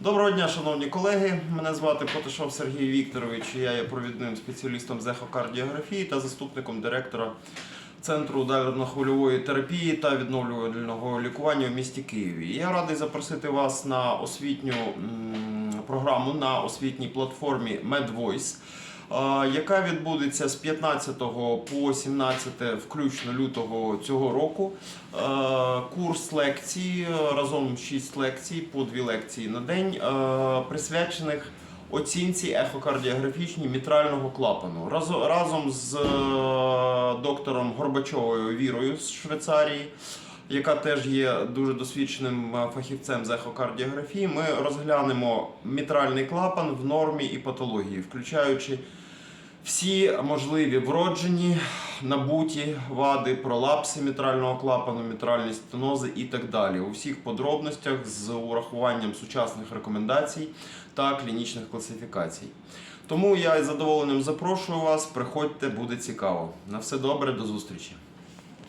Доброго дня, шановні колеги. Мене звати Поташов Сергій Вікторович. Я є провідним спеціалістом з ехокардіографії та заступником директора Центру ударно-хвильової терапії та відновлювального лікування в місті Києві. Я радий запросити вас на освітню програму на освітній платформі MedVoice, яка відбудеться з 15 по 17 включно лютого цього року. Курс лекцій разом 6 лекцій по 2 лекції на день, присвячених оцінці ехокардіографічній мітрального клапану. Разом з е, доктором Горбачовою Вірою з Швейцарії, яка теж є дуже досвідченим е, фахівцем з ехокардіографії, ми розглянемо мітральний клапан в нормі і патології, включаючи всі можливі вроджені, набуті вади, пролапси мітрального клапану, мітральні стенози і так далі. У всіх подробностях з урахуванням сучасних рекомендацій та клінічних класифікацій. Тому я із задоволенням запрошую вас. Приходьте, буде цікаво. На все добре, до зустрічі.